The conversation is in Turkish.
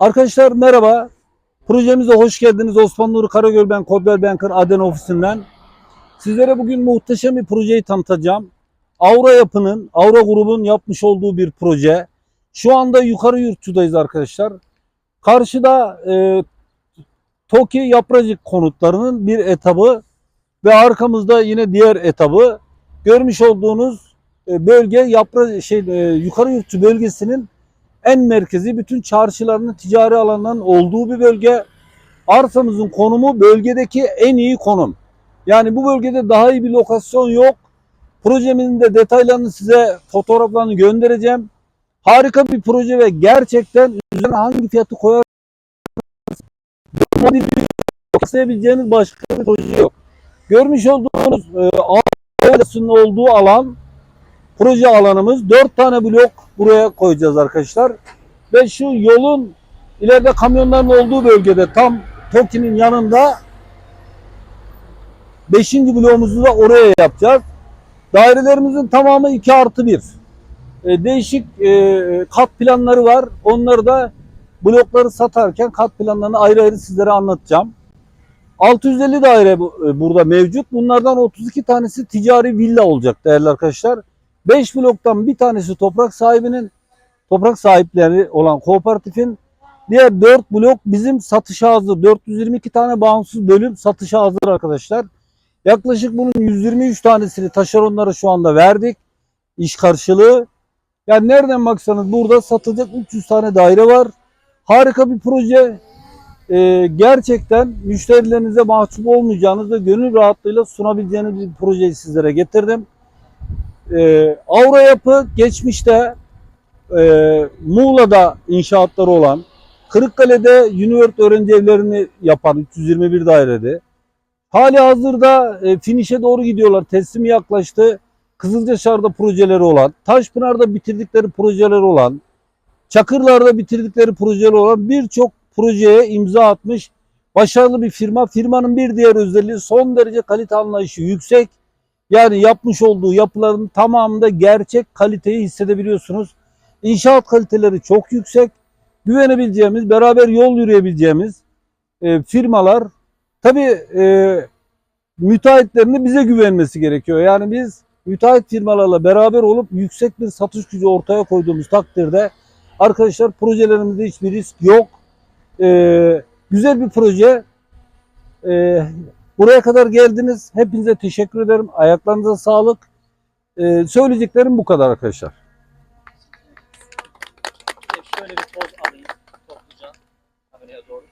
Arkadaşlar merhaba. Projemize hoş geldiniz. Osman Nuri Karagöl ben Kodvel Banker Aden ofisinden. Sizlere bugün muhteşem bir projeyi tanıtacağım. Aura Yapı'nın, Aura grubun yapmış olduğu bir proje. Şu anda yukarı yurtçudayız arkadaşlar. Karşıda e, TOKİ Yapracık konutlarının bir etabı ve arkamızda yine diğer etabı. Görmüş olduğunuz e, bölge yapra şey e, yukarı yurtçu bölgesinin en merkezi bütün çarşılarının ticari alanların olduğu bir bölge. Arsamızın konumu bölgedeki en iyi konum. Yani bu bölgede daha iyi bir lokasyon yok. Projemizin de detaylarını size fotoğraflarını göndereceğim. Harika bir proje ve gerçekten üzerine hangi fiyatı koyar kısayabileceğiniz başka bir proje yok. Görmüş olduğunuz e, olduğu alan proje alanımız. Dört tane blok buraya koyacağız arkadaşlar. Ve şu yolun ileride kamyonların olduğu bölgede tam TOKİ'nin yanında beşinci bloğumuzu da oraya yapacağız. Dairelerimizin tamamı 2 artı 1. değişik e, kat planları var. Onları da blokları satarken kat planlarını ayrı ayrı sizlere anlatacağım. 650 daire e, burada mevcut. Bunlardan 32 tanesi ticari villa olacak değerli arkadaşlar. 5 bloktan bir tanesi toprak sahibinin, toprak sahipleri olan kooperatifin. Diğer 4 blok bizim satışa hazır. 422 tane bağımsız bölüm satışa hazır arkadaşlar. Yaklaşık bunun 123 tanesini taşeronlara şu anda verdik. İş karşılığı. Yani nereden baksanız burada satılacak 300 tane daire var. Harika bir proje. Ee, gerçekten müşterilerinize mahcup olmayacağınız ve gönül rahatlığıyla sunabileceğiniz bir projeyi sizlere getirdim. Ee, Avra Yapı geçmişte e, Muğla'da inşaatları olan, Kırıkkale'de Uniworld öğrenci evlerini yapan 321 dairede. Hali hazırda e, finişe doğru gidiyorlar. Teslimi yaklaştı. Kızılcaşar'da projeleri olan, Taşpınar'da bitirdikleri projeleri olan, Çakırlar'da bitirdikleri projeleri olan birçok projeye imza atmış başarılı bir firma. Firmanın bir diğer özelliği son derece kalite anlayışı yüksek. Yani yapmış olduğu yapıların tamamında gerçek kaliteyi hissedebiliyorsunuz. İnşaat kaliteleri çok yüksek. Güvenebileceğimiz, beraber yol yürüyebileceğimiz e, firmalar. Tabii e, müteahhitlerin de bize güvenmesi gerekiyor. Yani biz müteahhit firmalarla beraber olup yüksek bir satış gücü ortaya koyduğumuz takdirde arkadaşlar projelerimizde hiçbir risk yok. E, güzel bir proje. E, Buraya kadar geldiniz. Hepinize teşekkür ederim. Ayaklarınıza sağlık. Ee, söyleyeceklerim bu kadar arkadaşlar. Şöyle bir poz alayım topluca. Kameraya doğru.